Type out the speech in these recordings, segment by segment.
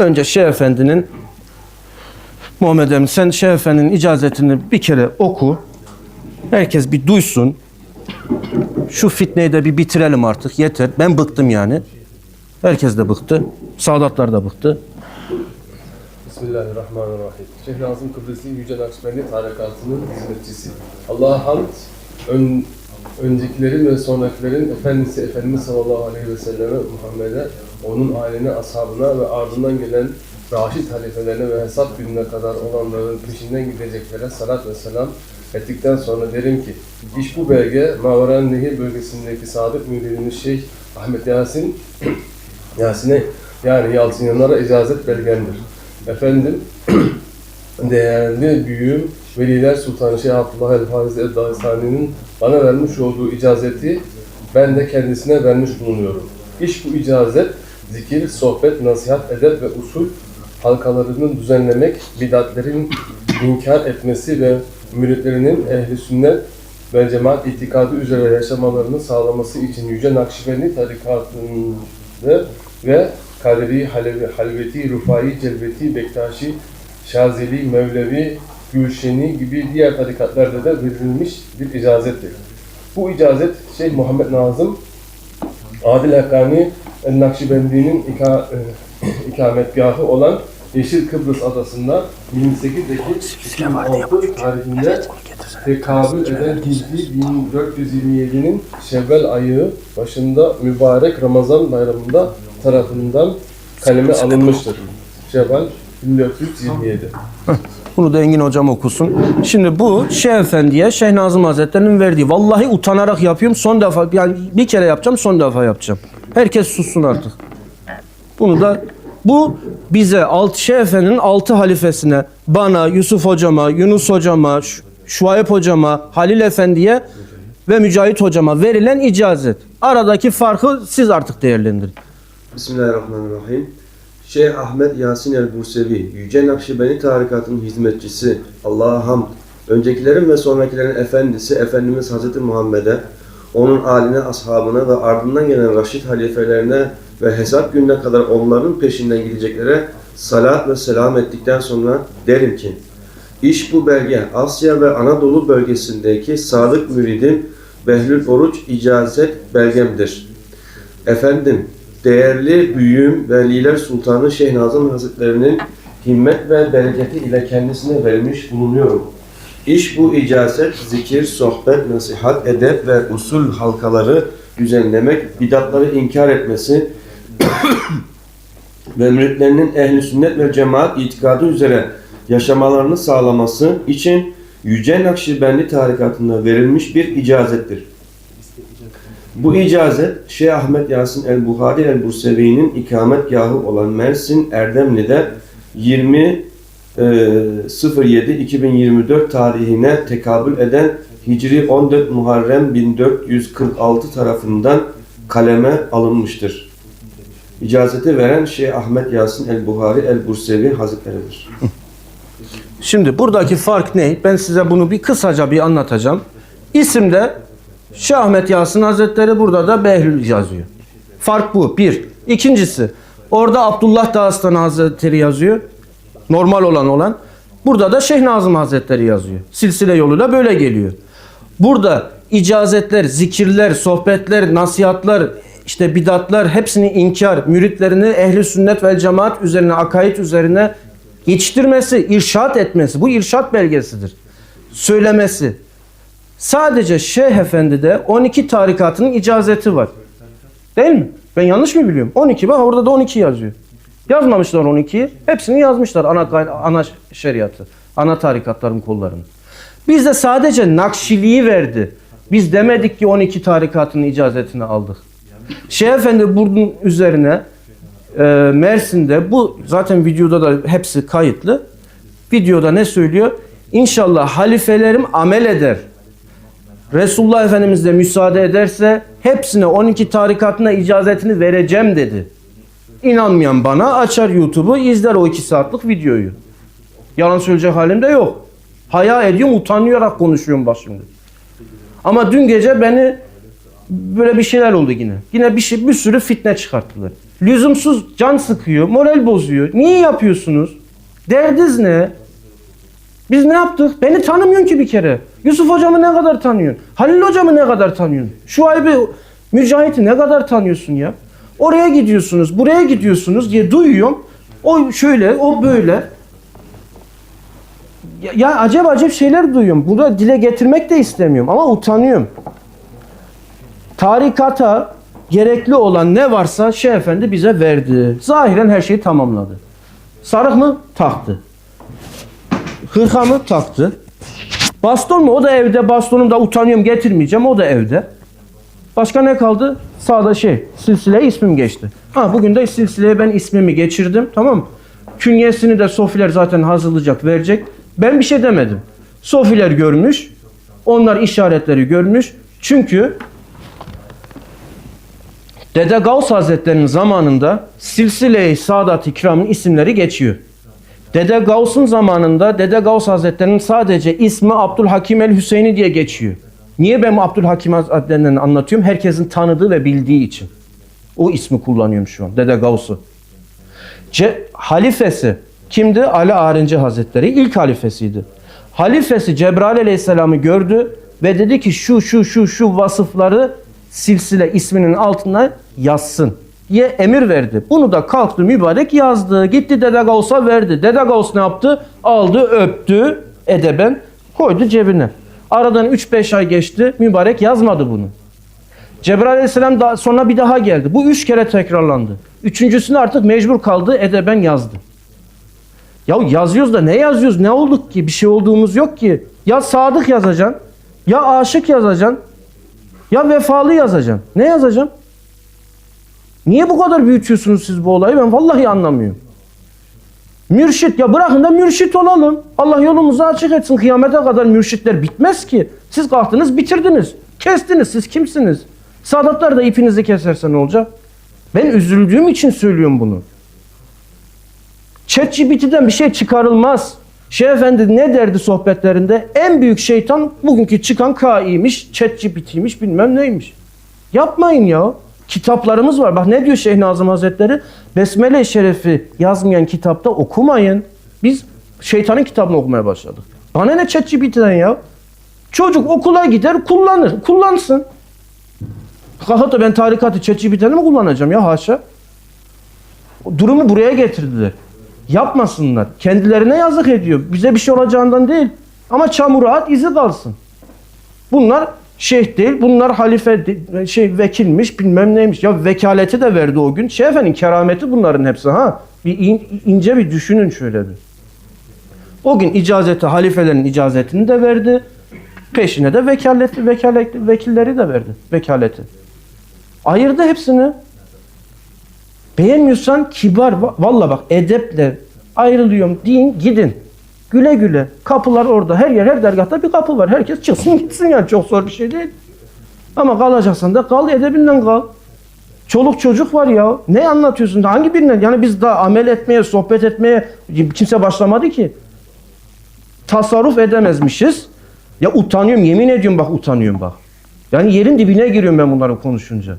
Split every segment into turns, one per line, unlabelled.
Önce Şeyh Efendi'nin Muhammed Emin sen Şeyh Efendi'nin icazetini bir kere oku. Herkes bir duysun. Şu fitneyi de bir bitirelim artık. Yeter. Ben bıktım yani. Herkes de bıktı. Sadatlar da bıktı.
Bismillahirrahmanirrahim. Şeyh Nazım Kıbrıslı Yüce Nakşibendi Tarikatının hizmetçisi. Allah'a hamd, ön, öncekilerin ve sonrakilerin Efendisi Efendimiz sallallahu aleyhi ve selleme Muhammed'e, onun ailene, ashabına ve ardından gelen Raşid halifelerine ve hesap gününe kadar olanların peşinden gideceklere salat ve selam ettikten sonra derim ki, iş bu belge Maveren Nehir bölgesindeki sadık müridimiz Şeyh Ahmet Yasin Yasin'e yani Yalçın Yanar'a icazet belgendir. Efendim, değerli büyüğüm Veliler Sultanı Şeyh Abdullah El Fariz El Dağistani'nin bana vermiş olduğu icazeti ben de kendisine vermiş bulunuyorum. İş bu icazet, zikir, sohbet, nasihat, edep ve usul halkalarını düzenlemek, bidatlerin inkar etmesi ve müritlerinin ehli sünnet ve cemaat itikadı üzere yaşamalarını sağlaması için Yüce Nakşibendi tarikatında ve Kaderi, Halevi, Halveti, Rufai, Celveti, Bektaşi, Şazeli, Mevlevi, Gülşeni gibi diğer tarikatlarda da verilmiş bir icazettir. Bu icazet Şeyh Muhammed Nazım Adil Hakkani El-Nakşibendi'nin ika, e, ikametgahı olan Yeşil Kıbrıs adasında 28 Ekim 2006 tarihinde tekabül eden Hicri 1427'nin Şevval ayı başında mübarek Ramazan bayramında tarafından kaleme alınmıştır. Şevval 1427.
Bunu da Engin hocam okusun. Şimdi bu Şeyh Efendi'ye Şeyh Nazım Hazretleri'nin verdiği. Vallahi utanarak yapıyorum. Son defa yani bir kere yapacağım son defa yapacağım. Herkes sussun artık. Bunu da bu bize alt Şeyh Efendi'nin altı halifesine bana, Yusuf hocama, Yunus hocama, Şuayb hocama, Halil Efendi'ye ve Mücahit hocama verilen icazet. Aradaki farkı siz artık değerlendirin.
Bismillahirrahmanirrahim. Şeyh Ahmet Yasin el-Bursevi, Yüce Nakşibendi tarikatının hizmetçisi, Allah'a hamd, öncekilerin ve sonrakilerin efendisi Efendimiz Hazreti Muhammed'e, onun aline, ashabına ve ardından gelen Raşid halifelerine ve hesap gününe kadar onların peşinden gideceklere salat ve selam ettikten sonra derim ki, İş bu belge Asya ve Anadolu bölgesindeki sadık müridim Behlül Oruç icazet belgemdir. Efendim, değerli büyüğüm Veliler Sultanı Şeyh Nazım Hazretlerinin himmet ve bereketi ile kendisine verilmiş bulunuyorum. İş bu icazet, zikir, sohbet, nasihat, edep ve usul halkaları düzenlemek, bidatları inkar etmesi ve müritlerinin ehli sünnet ve cemaat itikadı üzere yaşamalarını sağlaması için Yüce Nakşibendi tarikatında verilmiş bir icazettir. Bu icazet Şeyh Ahmet Yasin el-Buhari el-Bursevi'nin ikametgahı olan Mersin Erdemli'de 20 e, 07-2024 tarihine tekabül eden Hicri 14 Muharrem 1446 tarafından kaleme alınmıştır. İcazeti veren Şeyh Ahmet Yasin el-Buhari el-Bursevi Hazretleridir.
Şimdi buradaki fark ne? Ben size bunu bir kısaca bir anlatacağım. İsimde Şeyh Ahmet Yasin Hazretleri burada da Behlül yazıyor. Fark bu. Bir. İkincisi orada Abdullah Dağıstan Hazretleri yazıyor. Normal olan olan. Burada da Şeyh Nazım Hazretleri yazıyor. Silsile yoluyla böyle geliyor. Burada icazetler, zikirler, sohbetler, nasihatler, işte bidatlar hepsini inkar, müritlerini ehli sünnet vel cemaat üzerine, akaid üzerine yetiştirmesi, irşat etmesi. Bu irşat belgesidir. Söylemesi. Sadece Şeyh Efendi'de 12 tarikatının icazeti var. Değil mi? Ben yanlış mı biliyorum? 12 bak orada da 12 yazıyor. Yazmamışlar 12'yi. Hepsini yazmışlar ana, ana şeriatı. Ana tarikatların kollarını. Bizde sadece Nakşiliği verdi. Biz demedik ki 12 tarikatın icazetini aldık. Şeyh Efendi bunun üzerine e, Mersin'de bu zaten videoda da hepsi kayıtlı. Videoda ne söylüyor? İnşallah halifelerim amel eder. Resulullah Efendimiz de müsaade ederse hepsine 12 tarikatına icazetini vereceğim dedi. İnanmayan bana açar YouTube'u izler o 2 saatlik videoyu. Yalan söyleyecek halim de yok. Haya ediyorum utanarak konuşuyorum bak şimdi. Ama dün gece beni böyle bir şeyler oldu yine. Yine bir şey bir sürü fitne çıkarttılar. Lüzumsuz can sıkıyor, moral bozuyor. Niye yapıyorsunuz? Derdiniz ne? Biz ne yaptık? Beni tanımıyorsun ki bir kere. Yusuf hocamı ne kadar tanıyorsun? Halil hocamı ne kadar tanıyorsun? Şu ayıbı Mücahit'i ne kadar tanıyorsun ya? Oraya gidiyorsunuz, buraya gidiyorsunuz diye duyuyorum. O şöyle, o böyle. Ya, ya acayip acayip şeyler duyuyorum. Burada dile getirmek de istemiyorum ama utanıyorum. Tarikata gerekli olan ne varsa Şeyh Efendi bize verdi. Zahiren her şeyi tamamladı. Sarık mı? Taktı. Hırka mı? Taktı. Baston mu? O da evde. Bastonum da utanıyorum getirmeyeceğim. O da evde. Başka ne kaldı? Sağda şey, silsileye ismim geçti. Ha bugün de silsileye ben ismimi geçirdim. Tamam mı? Künyesini de Sofiler zaten hazırlayacak, verecek. Ben bir şey demedim. Sofiler görmüş. Onlar işaretleri görmüş. Çünkü Dede Gavs Hazretleri'nin zamanında Silsile-i Sadat-ı Kiram'ın isimleri geçiyor. Dede Gavs'un zamanında Dede Gavs Hazretleri'nin sadece ismi Abdülhakim el Hüseyini diye geçiyor. Niye ben Abdülhakim Hazretleri'ni anlatıyorum? Herkesin tanıdığı ve bildiği için. O ismi kullanıyorum şu an. Dede Gavs'u. Ce halifesi kimdi? Ali Arinci Hazretleri ilk halifesiydi. Halifesi Cebrail Aleyhisselam'ı gördü ve dedi ki şu şu şu şu vasıfları silsile isminin altına yazsın diye emir verdi. Bunu da kalktı mübarek yazdı. Gitti Dede Gavs'a verdi. Dede Gavs ne yaptı? Aldı öptü edeben koydu cebine. Aradan 3-5 ay geçti. Mübarek yazmadı bunu. Cebrail Aleyhisselam da sonra bir daha geldi. Bu üç kere tekrarlandı. Üçüncüsünü artık mecbur kaldı. Edeben yazdı. Ya yazıyoruz da ne yazıyoruz? Ne olduk ki? Bir şey olduğumuz yok ki. Ya sadık yazacaksın. Ya aşık yazacaksın. Ya vefalı yazacaksın. Ne yazacaksın? Niye bu kadar büyütüyorsunuz siz bu olayı? Ben vallahi anlamıyorum. Mürşit ya bırakın da mürşit olalım. Allah yolumuzu açık etsin. Kıyamete kadar mürşitler bitmez ki. Siz kalktınız bitirdiniz. Kestiniz. Siz kimsiniz? Sadatlar da ipinizi keserse ne olacak? Ben üzüldüğüm için söylüyorum bunu. ChatGPT'den bir şey çıkarılmaz. Şeyh Efendi ne derdi sohbetlerinde? En büyük şeytan bugünkü çıkan KI'ymiş, ChatGPT'ymiş bilmem neymiş. Yapmayın ya. Kitaplarımız var. Bak ne diyor Şeyh Nazım Hazretleri? Besmele-i Şeref'i yazmayan kitapta okumayın. Biz şeytanın kitabını okumaya başladık. Bana ne ChatGPT'den ya? Çocuk okula gider kullanır. Kullansın. Kalkıp ben tarikatı ChatGPT'den mi kullanacağım ya haşa? Durumu buraya getirdiler. Yapmasınlar. Kendilerine yazık ediyor. Bize bir şey olacağından değil. Ama çamura at izi kalsın. Bunlar şeyh değil, bunlar halife şey vekilmiş, bilmem neymiş. Ya vekaleti de verdi o gün. Şeyh Efendi'nin kerameti bunların hepsi ha. Bir in- ince bir düşünün şöyle bir. O gün icazeti, halifelerin icazetini de verdi. Peşine de vekaleti, vekaleti, vekilleri de verdi. Vekaleti. Ayırdı hepsini. Beğenmiyorsan kibar, va- valla bak edeple ayrılıyorum deyin gidin. Güle güle. Kapılar orada. Her yer, her dergahta bir kapı var. Herkes çıksın gitsin yani. Çok zor bir şey değil. Ama kalacaksan da kal, edebinden kal. Çoluk çocuk var ya. Ne anlatıyorsun? Hangi birinden? Yani biz daha amel etmeye, sohbet etmeye kimse başlamadı ki. Tasarruf edemezmişiz. Ya utanıyorum, yemin ediyorum bak utanıyorum bak. Yani yerin dibine giriyorum ben bunları konuşunca.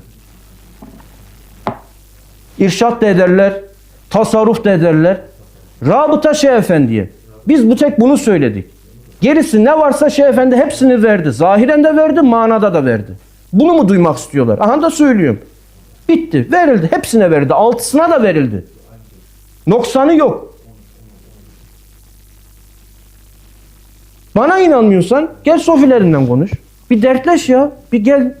İrşat da ederler, tasarruf da ederler. Rabıta Şeyh Efendi'ye. Biz bu tek bunu söyledik. Gerisi ne varsa Şeyh Efendi hepsini verdi. Zahiren de verdi, manada da verdi. Bunu mu duymak istiyorlar? Aha da söylüyorum. Bitti, verildi. Hepsine verildi. Altısına da verildi. Noksanı yok. Bana inanmıyorsan gel sofilerinden konuş. Bir dertleş ya. Bir gel.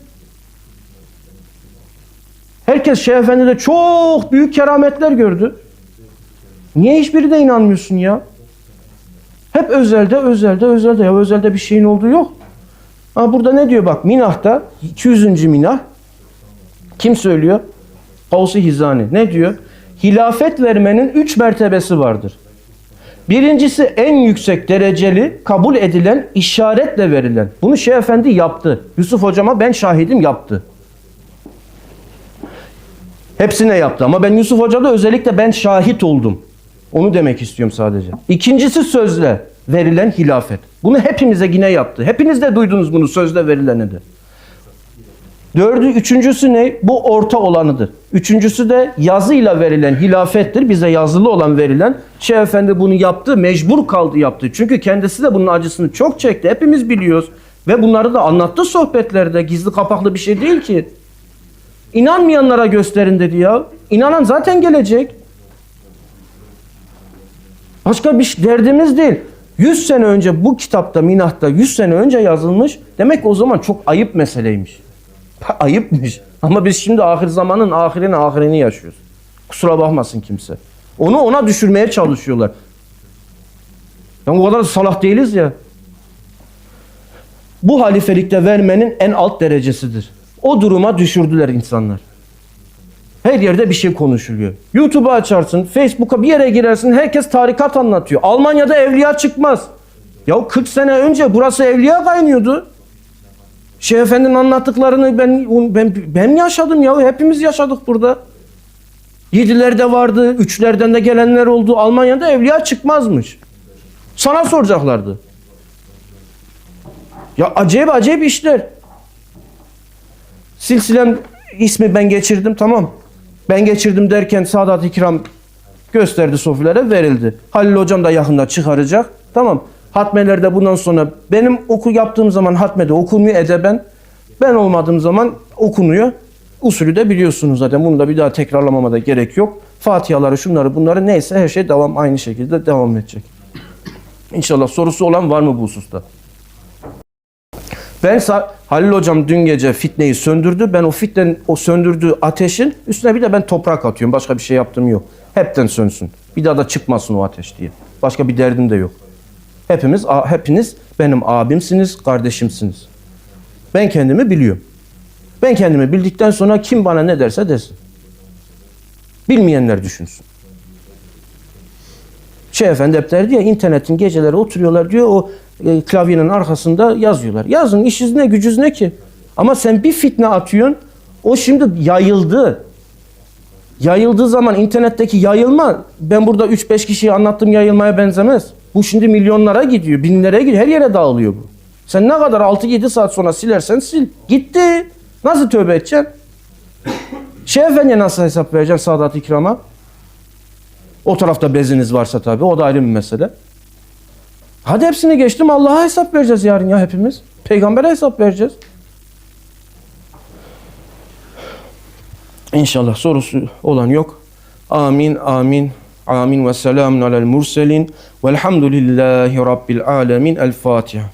Herkes Şeyh Efendi'de çok büyük kerametler gördü. Niye hiçbirine inanmıyorsun ya? Hep özelde, özelde, özelde. Ya özelde bir şeyin olduğu yok. Ha burada ne diyor bak Minah'ta 200. Minah kim söylüyor? Kavsi Hizani. Ne diyor? Hilafet vermenin üç mertebesi vardır. Birincisi en yüksek dereceli kabul edilen işaretle verilen. Bunu Şeyh Efendi yaptı. Yusuf hocama ben şahidim yaptı. Hepsine yaptı ama ben Yusuf Hoca'da özellikle ben şahit oldum. Onu demek istiyorum sadece. İkincisi sözle verilen hilafet. Bunu hepimize yine yaptı. Hepiniz de duydunuz bunu sözle verileni de. Dördü, üçüncüsü ne? Bu orta olanıdır. Üçüncüsü de yazıyla verilen hilafettir. Bize yazılı olan verilen. Şeyh Efendi bunu yaptı, mecbur kaldı yaptı. Çünkü kendisi de bunun acısını çok çekti. Hepimiz biliyoruz. Ve bunları da anlattı sohbetlerde. Gizli kapaklı bir şey değil ki. İnanmayanlara gösterin dedi ya. İnanan zaten gelecek. Başka bir derdimiz değil. 100 sene önce bu kitapta, Minah'ta 100 sene önce yazılmış. Demek o zaman çok ayıp meseleymiş. Ayıpmış. Ama biz şimdi ahir zamanın ahirini ahirini yaşıyoruz. Kusura bakmasın kimse. Onu ona düşürmeye çalışıyorlar. Yani o kadar salak değiliz ya. Bu halifelikte vermenin en alt derecesidir. O duruma düşürdüler insanlar. Her yerde bir şey konuşuluyor. YouTube'u açarsın, Facebook'a bir yere girersin, herkes tarikat anlatıyor. Almanya'da evliya çıkmaz. Ya 40 sene önce burası evliya kaynıyordu. Şeyh Efendi'nin anlattıklarını ben ben ben yaşadım ya. Hepimiz yaşadık burada. Yedilerde vardı, üçlerden de gelenler oldu. Almanya'da evliya çıkmazmış. Sana soracaklardı. Ya acayip acayip işler. Silsilem ismi ben geçirdim tamam. Ben geçirdim derken Sadat İkram gösterdi sofilere verildi. Halil hocam da yakında çıkaracak. Tamam. Hatmelerde bundan sonra benim oku yaptığım zaman hatmede okunuyor edeben. Ben olmadığım zaman okunuyor. Usulü de biliyorsunuz zaten. Bunu da bir daha tekrarlamama da gerek yok. Fatihaları şunları bunları neyse her şey devam aynı şekilde devam edecek. İnşallah sorusu olan var mı bu hususta? Ben Halil hocam dün gece fitneyi söndürdü. Ben o fitnenin o söndürdüğü ateşin üstüne bir de ben toprak atıyorum. Başka bir şey yaptığım yok. Hepten sönsün. Bir daha da çıkmasın o ateş diye. Başka bir derdim de yok. Hepimiz hepiniz benim abimsiniz, kardeşimsiniz. Ben kendimi biliyorum. Ben kendimi bildikten sonra kim bana ne derse desin. Bilmeyenler düşünsün. Şey efendi hep der diye internetin geceleri oturuyorlar diyor o e, klavyenin arkasında yazıyorlar. Yazın işiniz ne gücünüz ne ki? Ama sen bir fitne atıyorsun o şimdi yayıldı. Yayıldığı zaman internetteki yayılma ben burada 3-5 kişiye anlattığım yayılmaya benzemez. Bu şimdi milyonlara gidiyor, binlere gidiyor, her yere dağılıyor bu. Sen ne kadar 6-7 saat sonra silersen sil. Gitti. Nasıl tövbe edeceksin? Şeyh Efendi'ye nasıl hesap vereceksin Sadat İkram'a? O tarafta beziniz varsa tabii o da ayrı bir mesele. Hadi hepsini geçtim Allah'a hesap vereceğiz yarın ya hepimiz. Peygamber'e hesap vereceğiz. İnşallah sorusu olan yok. Amin amin. Amin ve selamun alel murselin. Velhamdülillahi Rabbil alemin. El Fatiha.